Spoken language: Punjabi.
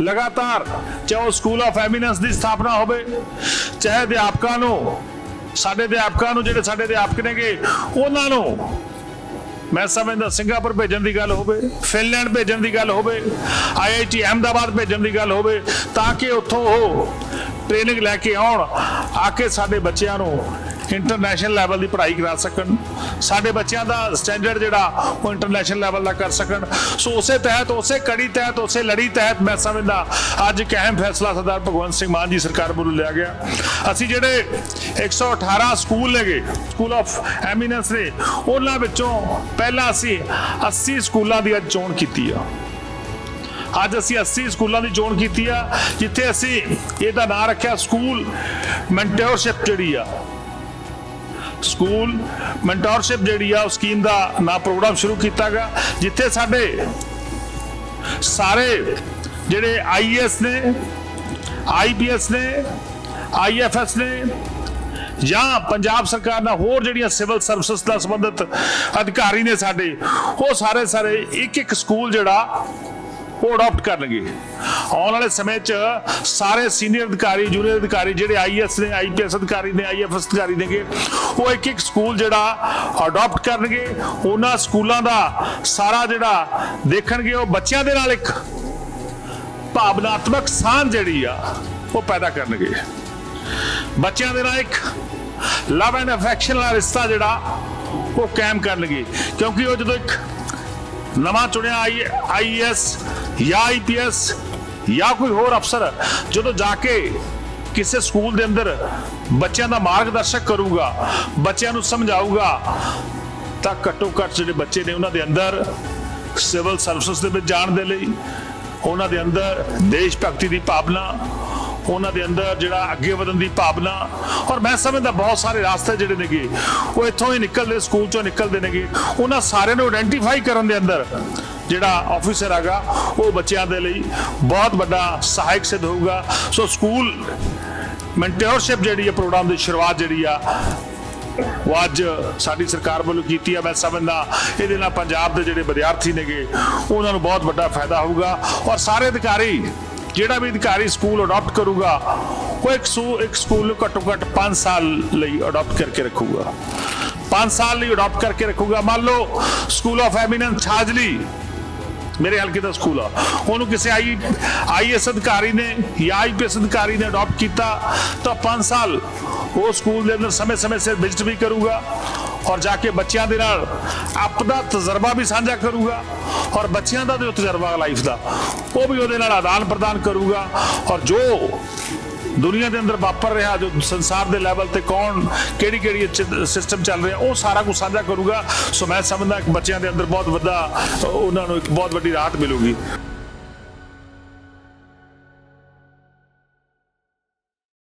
ਲਗਾਤਾਰ ਚਾਹੇ ਉਹ ਸਕੂਲ ਆਫ ਐਮੀਨੈਂਸ ਦੀ ਸਥਾਪਨਾ ਹੋਵੇ, ਚਾਹੇ ਅਧਿਆਪਕਾਂ ਨੂੰ, ਸਾਡੇ ਅਧਿਆਪਕਾਂ ਨੂੰ, ਜਿਹੜੇ ਸਾਡੇ ਅਧਿਆਪਕ ਨੇਗੇ, ਉਹਨਾਂ ਨੂੰ ਮੈਂ ਸਮਝਦਾ ਸਿੰਗਾਪੁਰ ਭੇਜਣ ਦੀ ਗੱਲ ਹੋਵੇ, ਫਿਨਲੈਂਡ ਭੇਜਣ ਦੀ ਗੱਲ ਹੋਵੇ ਆਈਆਈਟੀ ਅਹਿਮਦਾਬਾਦ ਭੇਜਣ ਦੀ ਗੱਲ ਹੋਵੇ, ਤਾਂ ਕਿ ਉੱਥੋਂ ਉਹ ਟ੍ਰੇਨਿੰਗ ਲੈ ਕੇ ਆਉਣ, ਆ ਕੇ ਸਾਡੇ ਬੱਚਿਆਂ ਨੂੰ ਇੰਟਰਨੈਸ਼ਨਲ ਲੈਵਲ ਦੀ ਪੜ੍ਹਾਈ ਕਰਾ ਸਕਣ। ਸਾਡੇ ਬੱਚਿਆਂ ਦਾ ਸਟੈਂਡਰਡ ਜਿਹੜਾ, ਉਹ ਇੰਟਰਨੈਸ਼ਨਲ ਲੈਵਲ ਦਾ ਕਰ ਸਕਣ। ਸੋ ਉਸੇ ਤਹਿਤ, ਉਸੇ ਕੜੀ ਤਹਿਤ, ਉਸੇ ਲੜੀ ਤਹਿਤ ਮੈਂ ਸਮਝਦਾ, ਅੱਜ ਇੱਕ ਅਹਿਮ ਫੈਸਲਾ ਸਰਦਾਰ ਭਗਵੰਤ ਸਿੰਘ ਮਾਨ ਜੀ ਸਰਕਾਰ ਵੱਲੋਂ ਲਿਆ ਗਿਆ। ਅਸੀਂ ਜਿਹੜੇ 118 ਸਕੂਲ ਨੇਗੇ, ਸਕੂਲ ਆਫ ਐਮੀਨੈਂਸ ਨੇ ਉਹਨਾਂ ਵਿੱਚੋਂ ਪਹਿਲਾਂ ਅਸੀਂ 80 ਸਕੂਲਾਂ ਦੀ ਅੱਜ ਚੋਣ ਕੀਤੀ ਆ। ਅੱਜ ਅਸੀਂ 80 ਸਕੂਲਾਂ ਦੀ ਚੋਣ ਕੀਤੀ ਆ, ਜਿੱਥੇ ਅਸੀਂ ਇਹਦਾ ਨਾਂ ਰੱਖਿਆ, ਸਕੂਲ ਮੈਂਟੋਰਸ਼ਿਪ ਜਿਹੜੀ ਆ ਸਕੂਲ ਮੈਂਟੋਰਸ਼ਿਪ ਜਿਹੜੀ ਆ, ਉਹ ਸਕੀਮ ਦਾ ਨਾ ਪ੍ਰੋਗਰਾਮ ਸ਼ੁਰੂ ਕੀਤਾ ਗਿਆ, ਜਿੱਥੇ ਸਾਡੇ ਸਾਰੇ ਜਿਹੜੇ ਆਈਐਸ ਨੇ ਆਈਪੀਐਸ ਨੇ ਆਈਐਫਐਸ ਨੇ ਜਾਂ ਪੰਜਾਬ ਸਰਕਾਰ ਨਾਲ ਹੋਰ ਜਿਹੜੀਆਂ ਸਿਵਲ ਸਰਵਿਸਿਜ਼ ਨਾਲ ਸੰਬੰਧਿਤ ਅਧਿਕਾਰੀ ਨੇ ਸਾਡੇ, ਉਹ ਸਾਰੇ ਸਾਰੇ ਇੱਕ ਇੱਕ ਸਕੂਲ ਜਿਹੜਾ ਉਹ ਅਡਾਪਟ ਕਰਨਗੇ। ਆਉਣ ਵਾਲੇ ਸਮੇਂ 'ਚ ਸਾਰੇ ਸੀਨੀਅਰ ਅਧਿਕਾਰੀ ਜੂਨੀਅਰ ਅਧਿਕਾਰੀ ਜਿਹੜੇ ਆਈਐਸ ਨੇ ਆਈਪੀਐਸ ਅਧਿਕਾਰੀ ਨੇ ਆਈਐਫਐਸ ਅਧਿਕਾਰੀ ਨੇਗੇ, ਉਹ ਇੱਕ ਇੱਕ ਸਕੂਲ ਜਿਹੜਾ ਅਡਾਪਟ ਕਰਨਗੇ। ਉਹਨਾਂ ਸਕੂਲਾਂ ਦਾ ਸਾਰਾ ਜਿਹੜਾ ਦੇਖਣਗੇ, ਉਹ ਬੱਚਿਆਂ ਦੇ ਨਾਲ ਇੱਕ ਭਾਵਨਾਤਮਕ ਸਾਂਝ ਜਿਹੜੀ ਆ, ਉਹ ਪੈਦਾ ਕਰਨਗੇ। ਬੱਚਿਆਂ ਦੇ ਨਾਲ ਇੱਕ ਲਵ ਐਂਡ ਅਫੈਕਸ਼ਨ ਵਾਲਾ ਰਿਸ਼ਤਾ ਜਿਹੜਾ, ਉਹ ਕਾਇਮ ਕਰਨਗੇ। ਕਿਉਂਕਿ ਉਹ ਜਦੋਂ ਇੱਕ ਨਵਾਂ ਚੁਣਿਆ ਆਈਐਸ ਜਾਂ ਆਈਪੀਐਸ ਜਾਂ ਕੋਈ ਹੋਰ ਅਫਸਰ ਜਦੋਂ ਜਾ ਕੇ ਕਿਸੇ ਸਕੂਲ ਦੇ ਅੰਦਰ ਬੱਚਿਆਂ ਦਾ ਮਾਰਗਦਰਸ਼ਕ ਕਰੂਗਾ, ਬੱਚਿਆਂ ਨੂੰ ਸਮਝਾਊਗਾ, ਤਾਂ ਘੱਟੋ ਘੱਟ ਜਿਹੜੇ ਬੱਚੇ ਨੇ ਉਹਨਾਂ ਦੇ ਅੰਦਰ ਸਿਵਲ ਸਰਵਿਸਿਜ਼ ਦੇ ਵਿੱਚ ਜਾਣ ਦੇ ਲਈ, ਉਹਨਾਂ ਦੇ ਅੰਦਰ ਦੇਸ਼ ਭਗਤੀ ਦੀ ਭਾਵਨਾ, ਉਹਨਾਂ ਦੇ ਅੰਦਰ ਜਿਹੜਾ ਅੱਗੇ ਵਧਣ ਦੀ ਭਾਵਨਾ, ਔਰ ਮੈਂ ਸਮਝਦਾ ਬਹੁਤ ਸਾਰੇ ਰਾਸਤੇ ਜਿਹੜੇ ਨੇਗੇ, ਉਹ ਇੱਥੋਂ ਹੀ ਨਿਕਲਦੇ, ਸਕੂਲ ਚੋਂ ਨਿਕਲਦੇ ਨੇਗੇ, ਉਹਨਾਂ ਸਾਰਿਆਂ ਨੂੰ ਆਇਡੈਂਟੀਫਾਈ ਕਰਨ ਦੇ ਅੰਦਰ ਜਿਹੜਾ ਆਫੀਸਰ ਹੈਗਾ, ਉਹ ਬੱਚਿਆਂ ਦੇ ਲਈ ਬਹੁਤ ਵੱਡਾ ਸਹਾਇਕ ਸਿੱਧ ਹੋਊਗਾ। ਸੋ ਸਕੂਲ ਮੈਂਟੋਰਸ਼ਿਪ ਜਿਹੜੀ ਹੈ ਪ੍ਰੋਗਰਾਮ ਦੀ ਸ਼ੁਰੂਆਤ ਜਿਹੜੀ ਆ, ਉਹ ਅੱਜ ਸਾਡੀ ਸਰਕਾਰ ਵੱਲੋਂ ਕੀਤੀ ਆ। ਮੈਂ ਸਮਝਦਾ ਇਹਦੇ ਨਾਲ ਪੰਜਾਬ ਦੇ ਜਿਹੜੇ ਵਿਦਿਆਰਥੀ ਨੇਗੇ, ਉਹਨਾਂ ਨੂੰ ਬਹੁਤ ਵੱਡਾ ਫਾਇਦਾ ਹੋਊਗਾ। ਔਰ ਸਾਰੇ ਅਧਿਕਾਰੀ, ਜਿਹੜਾ ਵੀ ਅਧਿਕਾਰੀ ਸਕੂਲ ਅਡਾਪਟ ਕਰੂਗਾ, ਉਹ ਇੱਕ ਸੂ, ਇੱਕ ਸਕੂਲ ਨੂੰ ਘੱਟੋ ਘੱਟ 5 ਸਾਲ ਲਈ ਅਡਾਪਟ ਕਰਕੇ ਰੱਖੂਗਾ। 5 ਸਾਲ ਲਈ ਅਡਾਪਟ ਕਰਕੇ ਰੱਖੂਗਾ। ਮੰਨ ਲਓ ਸਕੂਲ ਆਫ ਐਮੀਨੈਂਸ ਛਾਜਲੀ ਮੇਰੇ ਹਲਕੇ ਦਾ ਸਕੂਲ ਆ ਉਹਨੂੰ ਕਿਸੇ ਆਈ ਆਈਐਸ ਅਧਿਕਾਰੀ ਨੇ ਜਾਂ ਆਈਪੀਐਸ ਅਧਿਕਾਰੀ ਨੇ ਅਡਾਪਟ ਕੀਤਾ ਤਾਂ 5 ਸਾਲ ਉਹ ਸਕੂਲ ਦੇ ਅੰਦਰ ਸਮੇਂ-ਸਮੇਂ ਸਿਰ ਵਿਜ਼ਿਟ ਵੀ ਕਰੂਗਾ ਔਰ ਜਾ ਕੇ ਬੱਚਿਆਂ ਦੇ ਨਾਲ ਆਪਦਾ ਤਜਰਬਾ ਵੀ ਸਾਂਝਾ ਕਰੂਗਾ ਔਰ ਬੱਚਿਆਂ ਦਾ ਜੋ ਤਜਰਬਾ ਲਾਈਫ ਦਾ ਉਹ ਵੀ ਉਹਦੇ ਨਾਲ ਆਦਾਨ ਪ੍ਰਦਾਨ ਕਰੂਗਾ ਔਰ ਜੋ ਦੁਨੀਆ ਦੇ ਅੰਦਰ ਵਾਪਰ ਰਿਹਾ ਜੋ ਸੰਸਾਰ ਦੇ ਲੈਵਲ ਤੇ ਕੌਣ, ਕਿਹੜੀ ਕਿਹੜੀ ਸਿਸਟਮ ਚੱਲ ਰਿਹਾ, ਉਹ ਸਾਰਾ ਕੁਝ ਸਾਂਝਾ ਕਰੂਗਾ। ਸੋ ਮੈਂ ਸਮਝਦਾ ਕਿ ਬੱਚਿਆਂ ਦੇ ਅੰਦਰ ਬਹੁਤ ਵੱਡਾ, ਉਹਨਾਂ ਨੂੰ ਇੱਕ ਬਹੁਤ ਵੱਡੀ ਰਾਹਤ ਮਿਲੂਗੀ।